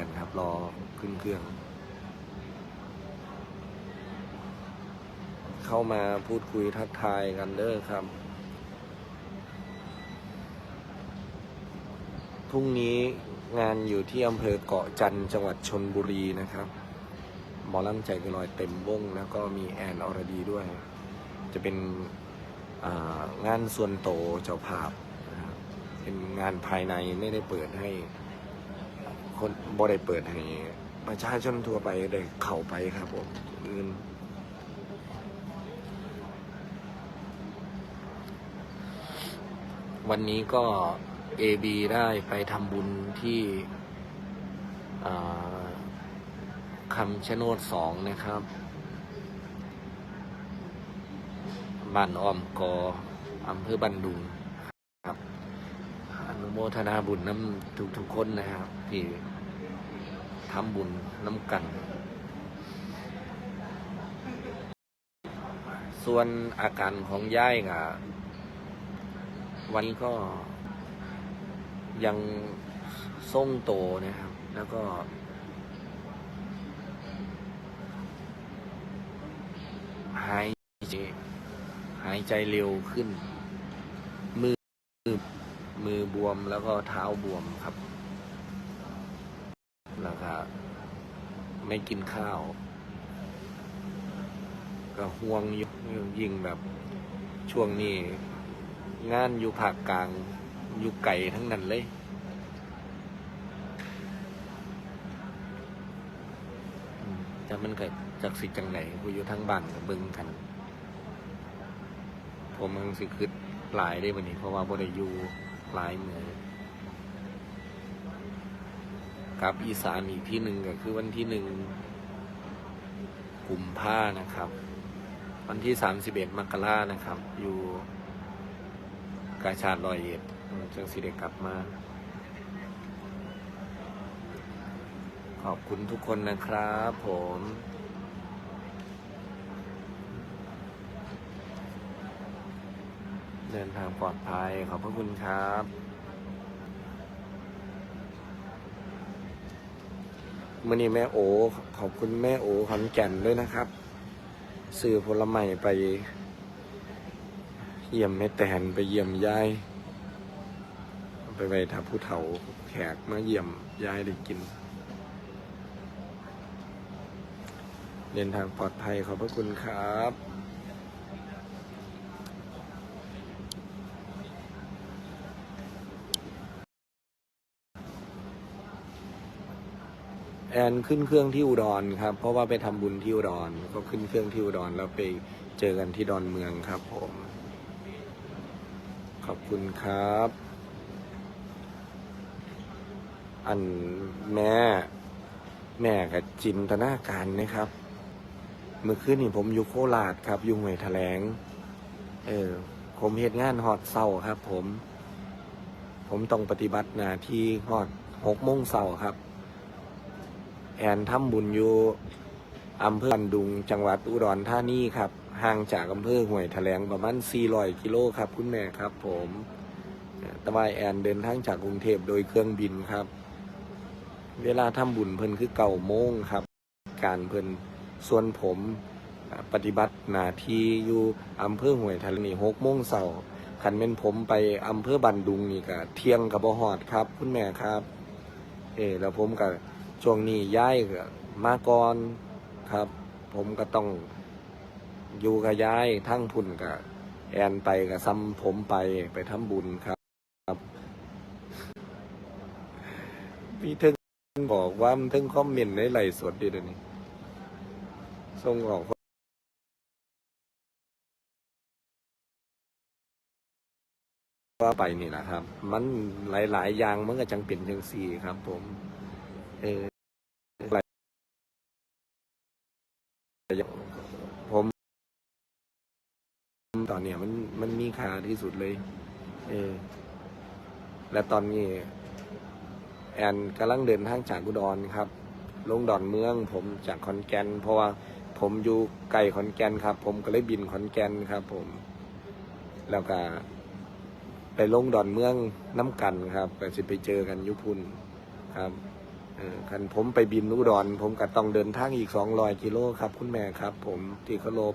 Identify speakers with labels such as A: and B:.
A: ก่นครับ รอขึ้นเครื่อง เข้ามาพูดคุยทักทายกันเด้อครับ พรุ่งนี้งานอยู่ที่อำเภอเกาะจันจังหวัดชนบุรีนะครับหมอลำใจเกันลอยเต็มวง แล้วก็มีแอนอรดีด้วย จะเป็นงานส่วนโตเจ้าภาพ เป็นงานภายในไม่ได้เปิดให้ คนบ่ได้เปิดให้ประชาชนทั่วไปได้เข้าไปครับผมอื่นวันนี้ก็ AB ได้ไปทำบุญที่คำชะโนดสองนะครับบ้านอ้อมกออำเภอบันดุงครับอนุโมทนาบุญน้ำทุกทุกๆคนนะครับที่ ทำบุญน้ำกัน ส่วนอาการของย่ายก็วันนี้ก็ยังทรงโตนะครับ แล้วก็ หายใจหายใจเร็วขึ้น มือมือบวมแล้วก็เท้าบวมครับ แล้วก็ไม่กินข้าว ก็ห่วงยิ่งแบบช่วงนี้ งานอยู่ภาคกลาง อยู่ไก่ทั้งนั้นเลยอืมแต่มันเกิดจากสิจังไหนผู้อยู่ทั้งบ้านกับบิ่งกัน ผมมันสิคือหลายได้วันนี้ เพราะว่าบ่ได้อยู่หลายเมือ กับอีสานอีกที่หนึ่งก็คือวันที่หนึ่งกลุ่มผ้านะครับ วันที่สามสิบเอ็ดมกรานะครับ อยู่กาชาดลอยเอ็ดจังสิเดกกลับมา ขอบคุณทุกคนนะครับผมเดินทางปลอดภัย ขอบพระคุณครับ มื่อนี้แม่โอขอบคุณแม่โอขอนแก่นด้วยนะครับ สื่อผลไม้ไป เยี่ยมแม่แตนไปเยี่ยมยายไปไว้ทับผู้เฒ่าแขกมาเยี่ยมยายได้กิน เดินทางปลอดภัยขอบพระคุณครับ แอนขึ้นเครื่องที่อุดรครับ เพราะว่าไปทำบุญที่อุดรก็ขึ้นเครื่องที่อุดรแล้วไปเจอกันที่ดอนเมืองครับผม ขอบคุณครับ อันแม่แม่กับจินตนาการนะครับ เมื่อคืนนี่ผมอยู่โคราชครับ อยู่หวยแถลง เออ ผมเฮ็ดงานฮอดเศร้าครับ ผม ผมต้องปฏิบัติหน้าที่ฮอดหกโมงเศร้าครับ แอนทำบุญอยู่อำเภอบันดุง จังหวัดอุดรธานีครับ ห่างจากอำเภอห้วยแถลงประมาณ 400 กิโลครับ คุณแม่ครับผมตะวายแอนเดินทางจากกรุงเทพโดยเครื่องบินครับ เวลาทำบุญเพิ่นคือเก่าโมงครับ การเพิ่นส่วนผมปฏิบัติหน้าที่อยู่อำเภอห้วยแถลงนี่หกโมงเช้าคันเป็นผมไปอำเภอบันดุงนี่ก็เที่ยงกับบ่ฮอดครับ คุณแม่ครับ เออแล้วผมก็ ช่วงนี้ย้ายมาก่อนครับ ผมก็ต้องอยู่กับย้ายทั้งพุ่นกับแอนไปกับซ้ำผมไปไปทำบุญครับมีเทึงบอกว่ามันเทึงคอมเมนต์ในไหลฟ์สดดีเดี๋ยวนี้ส่งออกว่าไปนี่นะครับ มันหลาย ๆ อย่างมันก็จังเป็นจังสี่ครับ ผม เออ หลายผมตอนเนี้ยมันมันมีค่าที่สุดเลย เออ และตอนนี้ แอนกำลังเดินทางจากอุดรครับ ลงดอนเมือง ผมจากขอนแก่นเพราะว่า ผมอยู่ไกลขอนแก่นครับ ผมก็เลยบินขอนแก่นครับ ผม แล้วก็ไปลงดอนเมืองน้ำกันครับก็จะไปเจอกันยุพุนครับ คันผมไปบินอุดรผมก็ต้องเดินทางอีกสองร้อยกิโลครับ คุณแม่ครับ ผมที่เคารพ